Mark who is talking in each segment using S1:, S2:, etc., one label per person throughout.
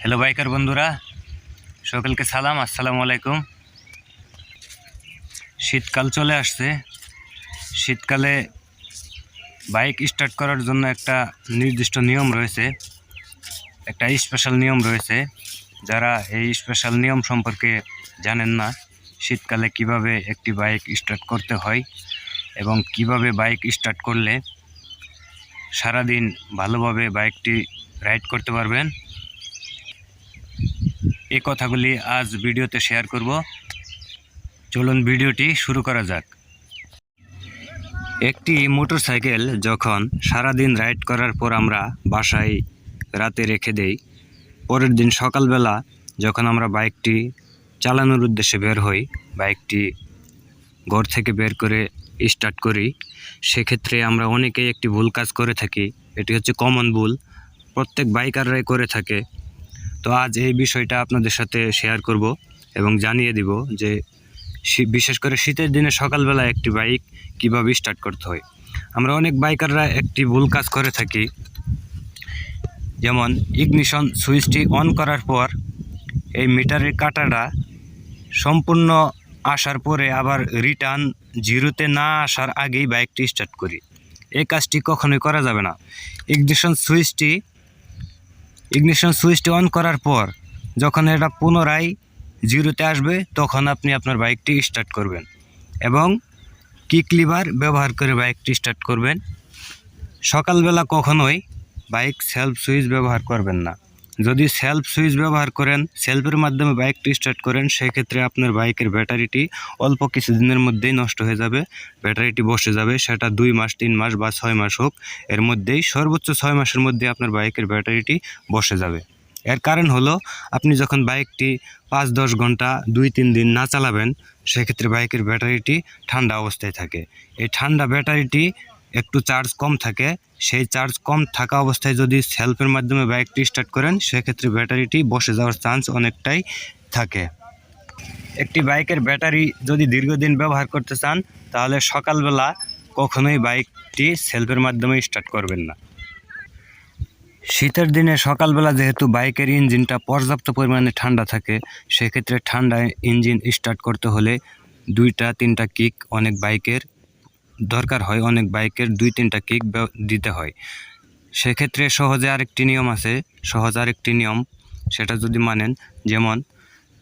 S1: Hello biker বন্ধুরা, সকলকে সালাম, আসসালামু আলাইকুম। শীতকাল চলে আসছে। শীতকালে বাইক স্টার্ট করার জন্য একটা নির্দিষ্ট নিয়ম রয়েছে, একটা স্পেশাল নিয়ম রয়েছে। যারা এই স্পেশাল নিয়ম সম্পর্কে জানেন না, শীতকালে কীভাবে একটি বাইক স্টার্ট করতে হয় এবং কীভাবে বাইক স্টার্ট করলে সারাদিন ভালোভাবে বাইকটি রাইড করতে পারবেন। এই কথাগুলি আজ ভিডিওতে শেয়ার করব। চলুন ভিডিওটি শুরু করা যাক। একটি মোটরসাইকেল যখন সারাদিন রাইড করার পর আমরা বাসায় রাতে রেখে দেই, পরের দিন সকালবেলা যখন আমরা বাইকটি চালানোর উদ্দেশ্যে বের হই, বাইকটি ঘর থেকে বের করে স্টার্ট করি, সেক্ষেত্রে আমরা অনেকেই একটি ভুল কাজ করে থাকি। এটি হচ্ছে কমন ভুল। প্রত্যেক বাইকাররাই করে থাকে। তো আজ এই বিষয়টা আপনাদের সাথে শেয়ার করব এবং জানিয়ে দিব যে বিশেষ করে শীতের দিনে সকালবেলা একটি বাইক কীভাবে স্টার্ট করতে হয়। আমরা অনেক বাইকাররা একটি ভুল কাজ করে থাকি। যেমন ইগনিশন সুইচটি অন করার পর এই মিটারের কাঁটাটা সম্পূর্ণ আসার পরে আবার রিটার্ন জিরোতে না আসার আগেই বাইকটি স্টার্ট করি। এই কাজটি কখনোই করা যাবে না। ইগনিশন সুইচটি ইগনিশন সুইচটি অন করার পর, যখন এটা পুনরায় জিরোতে আসবে, তখন আপনি আপনার বাইকটি স্টার্ট করবেন এবং কিক লিভার ব্যবহার করে বাইকটি স্টার্ট করবেন। সকালবেলা কখনোই বাইক সেলফ সুইচ ব্যবহার করবেন না। যদি সেলফ সুইচ ব্যবহার করেন সেলফের মাধ্যমে বাইকটি স্টার্ট করেন, সেক্ষেত্রে আপনার বাইকের ব্যাটারিটি অল্প কিছুদিনের মধ্যেই নষ্ট হয়ে যাবে। ব্যাটারিটি বসে যাবে, সেটা দুই মাস, তিন মাস বা ছয় মাস হোক। এর মধ্যেই সর্বোচ্চ ছয় মাসের মধ্যে আপনার বাইকের ব্যাটারিটি বসে যাবে। এর কারণ হলো, আপনি যখন বাইকটি পাঁচ, দশ ঘণ্টা, দুই, তিন দিন না চালাবেন, সেক্ষেত্রে বাইকের ব্যাটারিটি ঠান্ডা অবস্থায় থাকে। এই ঠান্ডা ব্যাটারিটি একটু চার্জ কম থাকে, সেই চার্জ কম থাকা অবস্থায় যদি সেলফের মাধ্যমে বাইকটি স্টার্ট করেন, সেক্ষেত্রে ব্যাটারিটি বসে যাওয়ার চান্স অনেকটাই থাকে। একটি বাইকের ব্যাটারি যদি দীর্ঘদিন ব্যবহার করতে চান, তাহলে সকালবেলা কখনোই বাইকটি সেলফের মাধ্যমে স্টার্ট করবেন না। শীতের দিনে সকালবেলা যেহেতু বাইকের ইঞ্জিনটা পর্যাপ্ত পরিমাণে ঠান্ডা থাকে, সেক্ষেত্রে ঠান্ডা ইঞ্জিন স্টার্ট করতে হলে দুইটা, তিনটা কিক অনেক বাইকের দরকার হয় অনেক বাইকের দুই তিনটা কিক দিতে হয়। সেক্ষেত্রে সহজে আরেকটি নিয়ম আছে, সহজ আরেকটি নিয়ম, সেটা যদি মানেন, যেমন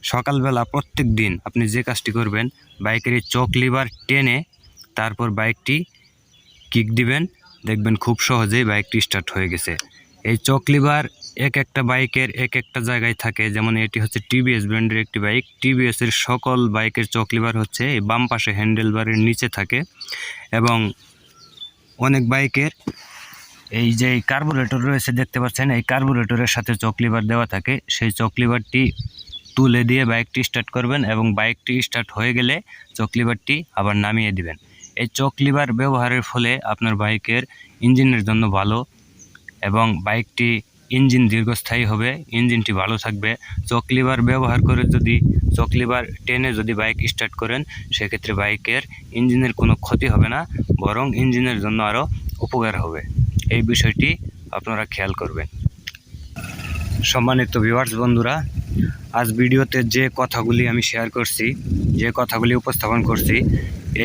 S1: সকালবেলা প্রত্যেক দিন আপনি যে কাজটি করবেন, বাইকের এই চক লিভার টেনে তারপর বাইকটি কিক দিবেন, দেখবেন খুব সহজেই বাইকটি স্টার্ট হয়ে গেছে। এই চক লিভার এক একটা বাইকের এক একটা জায়গায় থাকে। যেমন এটি হচ্ছে টিভিএস ব্র্যান্ডের একটি বাইক। টিভিএস এর সকল বাইকের চক লিভার হচ্ছে এই বাম পাশে হ্যান্ডেল বারের নিচে থাকে এবং অনেক বাইকের এই যে কার্বোরেটর রয়েছে দেখতে পাচ্ছেন, এই কার্বোরেটরের সাথে চক লিভার দেওয়া থাকে। সেই চক লিভারটি তুলে দিয়ে বাইকটি স্টার্ট করবেন এবং বাইকটি স্টার্ট হয়ে গেলে চক লিভারটি আবার নামিয়ে দিবেন। এই চক লিভার ব্যবহারের ফলে আপনার বাইকের ইঞ্জিনের জন্য ভালো এবং বাইকটি ইঞ্জিন দীর্ঘস্থায়ী হবে, ইঞ্জিনটি ভালো থাকবে। চক লিভার ব্যবহার করে যদি, চক লিভার টেনে যদি বাইক স্টার্ট করেন, সেক্ষেত্রে বাইকের ইঞ্জিনের কোনো ক্ষতি হবে না, বরং ইঞ্জিনের জন্য আরও উপকার হবে। এই বিষয়টি আপনারা খেয়াল করবেন। সম্মানিত ভিউয়ার্স বন্ধুরা, আজ ভিডিওতে যে কথাগুলি আমি শেয়ার করছি, যে কথাগুলি উপস্থাপন করছি,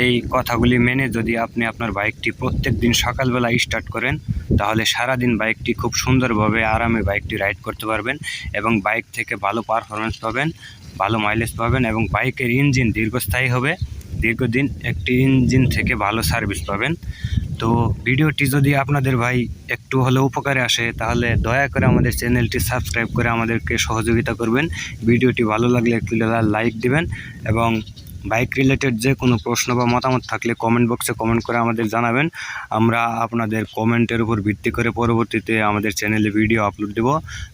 S1: এই কথাগুলি মেনে যদি আপনি আপনার বাইকটি প্রত্যেক দিন সকালবেলা স্টার্ট করেন তাহলে সারাদিন বাইকটি খুব সুন্দরভাবে, আরামে বাইকটি রাইড করতে পারবেন এবং বাইক থেকে ভালো পারফরমেন্স পাবেন, ভালো মাইলেজ পাবেন এবং বাইকের ইঞ্জিন দীর্ঘস্থায়ী হবে। দীর্ঘদিন একটি ইঞ্জিন থেকে ভালো সার্ভিস পাবেন। তো ভিডিওটি যদি আপনাদের ভাই একটু হলেও উপকারে আসে, তাহলে দয়া করে আমাদের চ্যানেলটি সাবস্ক্রাইব করে আমাদেরকে সহযোগিতা করবেন। ভিডিওটি ভালো লাগলে একটু লাইক দিবেন এবং বাইক রিলেটেড যে কোনো প্রশ্ন বা মতামত থাকলে কমেন্ট বক্সে কমেন্ট করে আমাদের জানাবেন। আমরা আপনাদের কমেন্টের উপর ভিত্তি করে পরবর্তীতে আমাদের চ্যানেলে ভিডিও আপলোড দেব।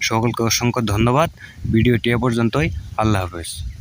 S1: সকলকে অসংখ্য ধন্যবাদ। ভিডিওটি এ পর্যন্তই। আল্লাহ হাফেজ।